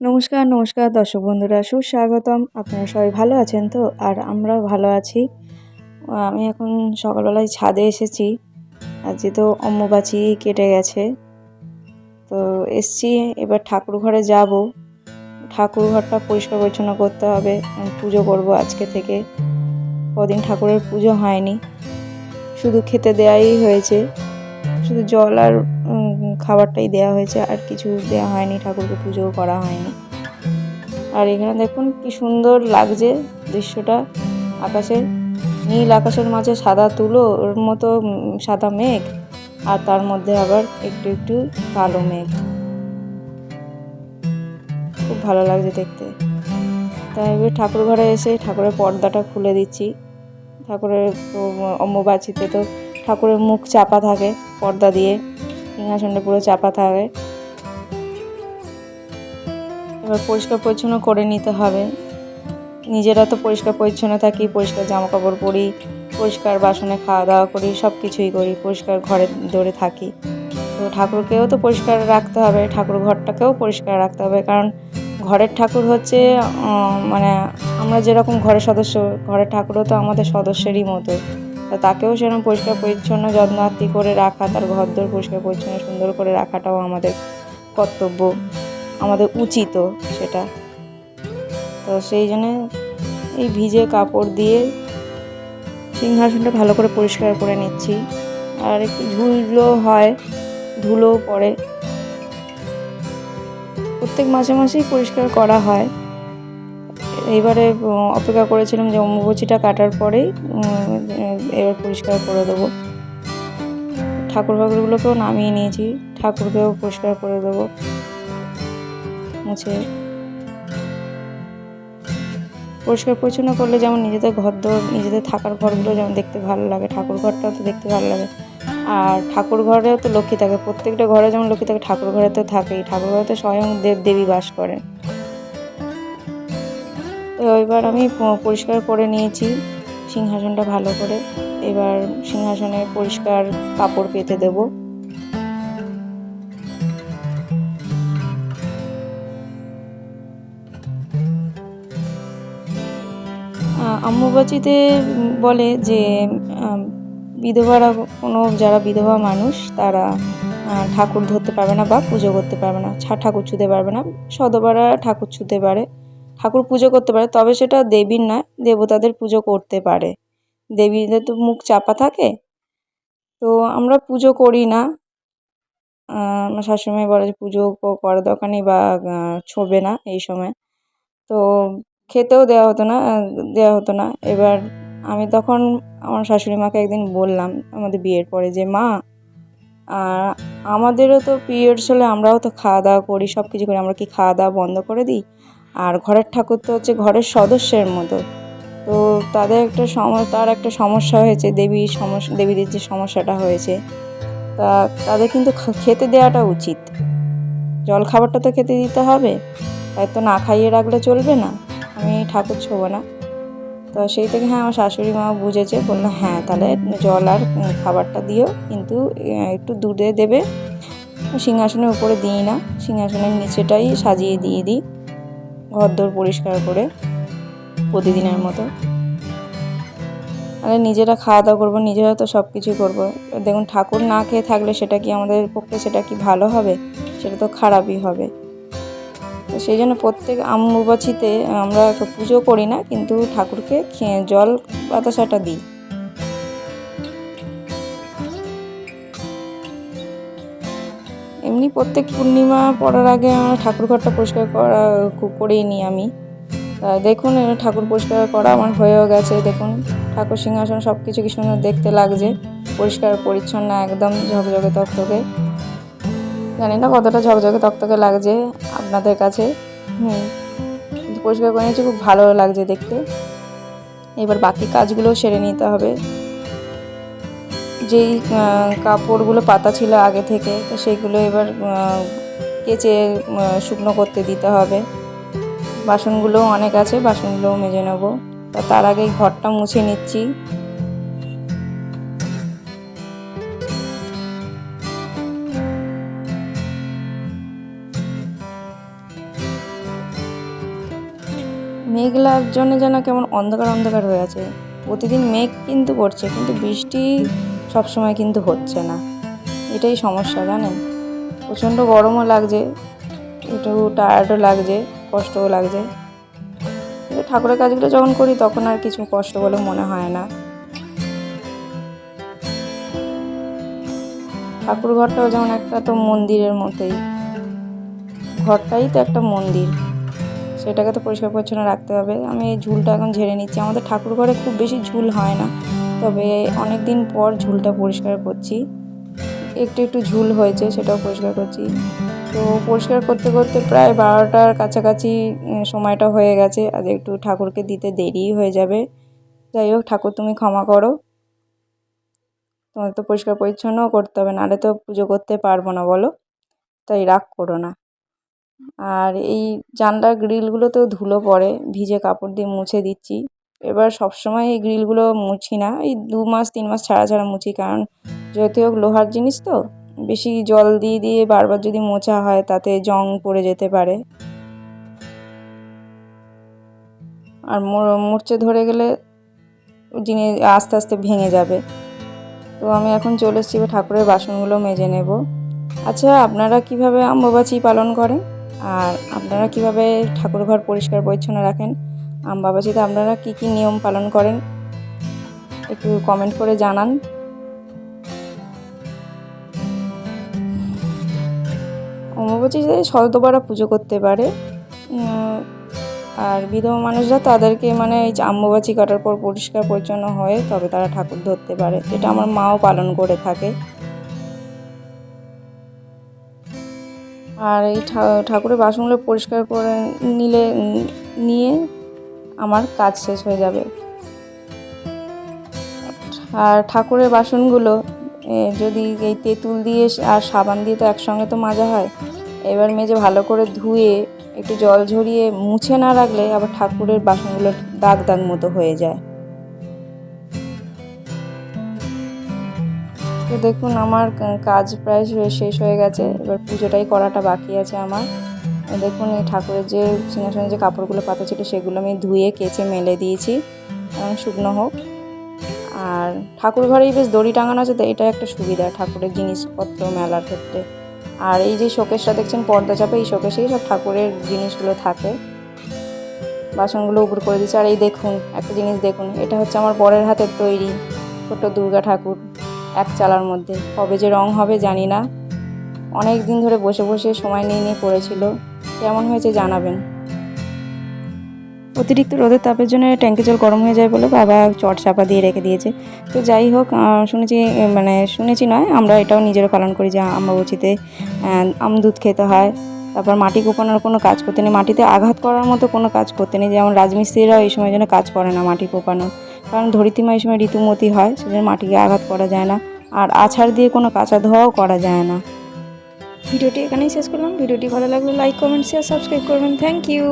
নমস্কার নমস্কার দর্শক বন্ধুরা, সুস্বাগতম। আপনারা সবাই ভালো আছেন তো? আর আমরাও ভালো আছি। আমি এখন সকালবেলায় ছাদে এসেছি। আজকে তো অম্বুবাচি কেটে গেছে। তো এসছি, এবার ঠাকুর ঘরে যাব। ঠাকুর ঘরটা পরিষ্কার পরিচ্ছন্ন করতে হবে। পুজো করব আজকে থেকে। কদিন ঠাকুরের পুজো হয়নি। শুধু খেতে দেওয়াই হয়েছে। শুধু জল আর খাবারটাই দেওয়া হয়েছে, আর কিছু দেওয়া হয়নি, ঠাকুরকে পুজোও করা হয়নি। আর এখানে দেখুন কি সুন্দর লাগছে দৃশ্যটা, আকাশের। নীল আকাশের মাঝে সাদা তুলো, ওর মতো সাদা মেঘ, আর তার মধ্যে আবার একটু একটু কালো মেঘ। খুব ভালো লাগছে দেখতে। তাই এবার ঠাকুর ঘরে এসে ঠাকুরের পর্দাটা খুলে দিচ্ছি। ঠাকুরের অম্বুবাচিতে তো ঠাকুরের মুখ চাপা থাকে পর্দা দিয়ে। সিংহাসনটা পুরো চাপা থাকে। এবার পরিষ্কার পরিচ্ছন্ন করে নিতে হবে। নিজেরা তো পরিষ্কার পরিচ্ছন্ন থাকি, পরিষ্কার জামা কাপড় পরি, পরিষ্কার বাসনে খাওয়া দাওয়া করি সব কিছুই করি, পরিষ্কার ঘরে দৌড়ে থাকি। তো ঠাকুরকেও তো পরিষ্কার রাখতে হবে, ঠাকুর ঘরটাকেও পরিষ্কার রাখতে হবে, কারণ ঘরের ঠাকুর হচ্ছে মানে আমরা যেরকম ঘরের সদস্য, ঘরের ঠাকুরও তো আমাদের সদস্যেরই মতো। তাকেও সেরকম পরিষ্কার পরিচ্ছন্ন, যত্নার্থী করে রাখা, তার ঘর দোর পরিষ্কার পরিচ্ছন্ন, সুন্দর করে রাখাটাও আমাদের কর্তব্য, আমাদের উচিত সেটা। তো সেই জন্যে এই ভিজে কাপড় দিয়ে সিংহাসনটা ভালো করে পরিষ্কার করে নিচ্ছি। আর একটু ঝুলো হয়, ধুলোও পড়ে। প্রত্যেক মাসে মাসেই পরিষ্কার করা হয়। এইবারে অপেক্ষা করেছিলাম যে অম্বুবচিটা কাটার পরেই এবার পরিষ্কার করে দেবো। ঠাকুর ফাকুরগুলোকেও নামিয়ে নিয়েছি, ঠাকুরকেও পরিষ্কার করে দেবো। মুছে। পরিষ্কার পরিচ্ছন্ন করলে যেমন নিজেদের ঘর দোর নিজেদের থাকার ঘরগুলো যেমন দেখতে ভালো লাগে, ঠাকুর ঘরটাও তো দেখতে ভালো লাগে। আর ঠাকুর ঘরেও তো লক্ষ্মী থাকে, প্রত্যেকটা ঘরে যেমন লক্ষ্মী থাকে, ঠাকুর ঘরে তো থাকেই। ঠাকুর ঘরে তো স্বয়ং দেব দেবী বাস করেন। এবার আমি পরিষ্কার করে নিয়েছি, সিংহাসনটা ভালো করে। এবার সিংহাসনে পরিষ্কার কাপড় পেতে দেব। আম্মুবাচিতে বলে যে বিধবারা কোনো, যারা বিধবা মানুষ, তারা ঠাকুর ধরতে পারবে না বা পুজো করতে পারবে না, ছা, ঠাকুর ছুতে পারবে না। সদবারা ঠাকুর ছুতে পারে। ঠাকুর পুজো করতে পারে, তবে সেটা দেবীর নয়, দেবতাদের পুজো করতে পারে। দেবীদের তো মুখ চাপা থাকে, তো আমরা পুজো করি না। আমার শাশুড়ি বলে যে পুজো করার দরকার নেই বা ছোবে না এই সময়। তো খেতেও দেওয়া হতো না দেওয়া হতো না। এবার আমি তখন আমার শাশুড়ি মাকে একদিন বললাম আমাদের বিয়ের পরে যে, মা আর আমাদেরও তো পিরিয়ডস হলে আমরাও তো খাওয়া দাওয়া করি সব কিছু করি, আমরা কি খাওয়া দাওয়া বন্ধ করে দিই? আর ঘরের ঠাকুর তো হচ্ছে ঘরের সদস্যের মতো। তো তাদের একটা সম, তার একটা সমস্যা হয়েছে দেবীর সমস্যা দেবীদের যে সমস্যাটা হয়েছে, তা তাদের কিন্তু খেতে দেওয়াটা উচিত। জল খাবারটা তো খেতে দিতে হবে, তাই তো না খাইয়ে রাখলে চলবে না, আমি ঠাকুর ছোবো না। তো সেই থেকে হ্যাঁ আমার শাশুড়ি মা বুঝেছে, বলল হ্যাঁ তাহলে জল আর খাবারটা দিও, কিন্তু একটু দূরে দেবে, সিংহাসনের উপরে দিই না, সিংহাসনের নিচেটাই সাজিয়ে দিয়ে দিই। ঘরদোর পরিষ্কার করে প্রতিদিনের মতো। আর নিজেরা খাওয়া দাওয়া করব নিজেরা তো সব কিছুই করব। দেখুন, ঠাকুর না খেয়ে থাকলে সেটা কি আমাদের পক্ষে, সেটা কি ভালো হবে? সেটা তো খারাপই হবে। তো সেই জন্য প্রত্যেক আম্বুবাচিতে আমরা পুজো করি না, কিন্তু ঠাকুরকে জল বাতাসাটা দিই। প্রত্যেক পূর্ণিমা পড়ার আগে আমার ঠাকুর ঘরটা পরিষ্কার করা করেই নিই আমি। দেখুন ঠাকুর পরিষ্কার করা আমার হয়েও গেছে, দেখুন। ঠাকুর সিংহাসন সব কিছু কি সুন্দর দেখতে লাগছে, পরিষ্কার, পরিচ্ছন্ন, একদম ঝকঝকে তকতকে। জানি না কতটা ঝকঝকে তকতকে লাগছে আপনাদের কাছে। হুম পরিষ্কার করে নিয়েছি, খুব ভালো লাগছে দেখতে। এবার বাকি কাজগুলোও সেরে নিতে হবে। যেই কাপড়গুলো পাতা ছিল আগে থেকে, তো সেইগুলো এবার কেচে শুকনো করতে দিতে হবে। বাসনগুলোও অনেক আছে, বাসনগুলোও মেজে নেব। তা তার আগে ঘরটা মুছে নিচ্ছি। মেঘলার জন্য যেন কেমন অন্ধকার অন্ধকার হয়ে আছে। প্রতিদিন মেঘ কিন্তু পড়ছে কিন্তু বৃষ্টি সবসময় কিন্তু হচ্ছে না। এটাই সমস্যা, জানেন? প্রচণ্ড গরমও লাগছে, একটু টায়ার্ডও লাগছে, কষ্টও লাগছে। কিন্তু ঠাকুরের কাজগুলো যখন করি, তখন আর কিছু কষ্ট বলে মনে হয় না। ঠাকুর ঘরটাও যেমন একটা তো মন্দিরের মতোই। ঘরটাই তো একটা মন্দির। সেটাকে তো পরিষ্কার পরিচ্ছন্ন রাখতে হবে। আমি এই ঝুলটা এখন ঝেড়ে নিচ্ছি। আমাদের ঠাকুর ঘরে খুব বেশি ঝুল হয় না। তবে অনেক দিন পর ঝুলটা পরিষ্কার করছি। একটু একটু ঝুল হয়েছে, সেটাও পরিষ্কার করছি। তো পরিষ্কার করতে করতে প্রায় বারোটার কাছাকাছি সময়টা হয়ে গেছে। আজ একটু ঠাকুরকে দিতে দেরি হয়ে যাবে। যাই হোক, ঠাকুর তুমি ক্ষমা করো। তোমার তো পরিষ্কার পরিচ্ছন্নও করতে হবে। নাহলে তো পুজো করতে পারব না, বলো? তাই রাগ করো না। আর এই জানলার গ্রিলগুলোতেও ধুলো পড়ে, ভিজে কাপড় দিয়ে মুছে দিচ্ছি। এবার সবসময় এই গ্রিলগুলো মুছি না, এই দু মাস, তিন মাস ছাড়া ছাড়া মুছি, কারণ যেহেতু হোক লোহার জিনিস তো, বেশি জল দিয়ে দিয়ে বারবার যদি মোছা হয়, তাতে জং পড়ে যেতে পারে। আর মো- মূর্ছে ধরে গেলে জিনিস আস্তে আস্তে ভেঙে যাবে। তো আমি এখন চলে এসেছি ঠাকুরের বাসনগুলো মেজে নেব। আচ্ছা আপনারা কীভাবে অম্বুবাচী পালন করেন? আর আপনারা কীভাবে ঠাকুর ঘর পরিষ্কার পরিচ্ছন্ন রাখেন? অম্বাবাচীতে আপনারা কি কি নিয়ম পালন করেন? একটু কমেন্ট করে জানান। অম্বুবাচীতে শতবারা পুজো করতে পারে। আর বিধবা মানুষরা তাদেরকে মানে এই যে অম্বুবাচী কাটার পর পরিষ্কার পরিচ্ছন্ন হয়ে তবে তারা ঠাকুর ধরতে পারে। যেটা আমার মাও পালন করে থাকে। আর এই ঠাকুরের বাসনগুলো পরিষ্কার করে নিলে, নিয়ে আমার কাজ শেষ হয়ে যাবে। আর ঠাকুরের বাসনগুলো যদি এই তেঁতুল দিয়ে আর সাবান দিয়ে তো একসঙ্গে তো মাজা হয়, এবার মেজে ভালো করে ধুয়ে, একটু জল ঝরিয়ে মুছে না রাখলে আবার ঠাকুরের বাসনগুলো দাগ দাগ মতো হয়ে যায়। তো দেখুন, আমার কাজ প্রায় শেষ হয়ে গেছে। এবার পুজোটাই করাটা বাকি আছে আমার। দেখুন, এই ঠাকুরের যে সিংহাসনে যে কাপড়গুলো পাতা ছিল, সেগুলো আমি ধুয়ে, কেচে, মেলে দিয়েছি। শুকনো হোক। আর ঠাকুর ঘরেই বেশ দড়ি টাঙানো আছে, তো এটা একটা সুবিধা ঠাকুরের জিনিসপত্র মেলার ক্ষেত্রে। আর এই যে শোকেসটা দেখছেন, পর্দা চাপে, এই শোকেশেই সব ঠাকুরের জিনিসগুলো থাকে। বাসনগুলো উপর করে দিচ্ছে আর এই দেখুন, একটা জিনিস দেখুন, এটা হচ্ছে আমার বরের হাতের তৈরি ছোট দুর্গা ঠাকুর। এক চালার মধ্যে। কবে যে রং হবে জানি না। অনেক দিন ধরে বসে বসে সময় নিয়ে নিয়ে করেছিল কেমন হয়েছে জানাবেন। অতিরিক্ত রোদের তাপের জন্য ট্যাঙ্কি জল গরম হয়ে যায় বলে বাবা চট চাপা দিয়ে রেখে দিয়েছে। তো যাই হোক শুনেছি মানে শুনেছি নয়, আমরা এটাও নিজেরা পালন করি যে আমবাবুচিতে আম দুধ খেতে হয়। তারপর মাটি কোপানোর কোনো কাজ করতে নেই। মাটিতে আঘাত করার মতো কোনো কাজ করতে নেই। যেমন রাজমিস্ত্রিরাও এই সময় যেন কাজ করে না মাটি কোপানোর। কারণ ধরিত্রীমা এই সময় ঋতুমতি হয়, সেজন্য মাটিকে আঘাত করা যায় না। আর আছাড় দিয়ে কোনো কাঁচা ধোয়াও করা যায় না। ভিডিওটি এখানেই শেষ করলাম। ভিডিওটি ভালো লাগল লাইক কমেন্ট শেয়ার সাবস্ক্রাইব করবেন। Thank you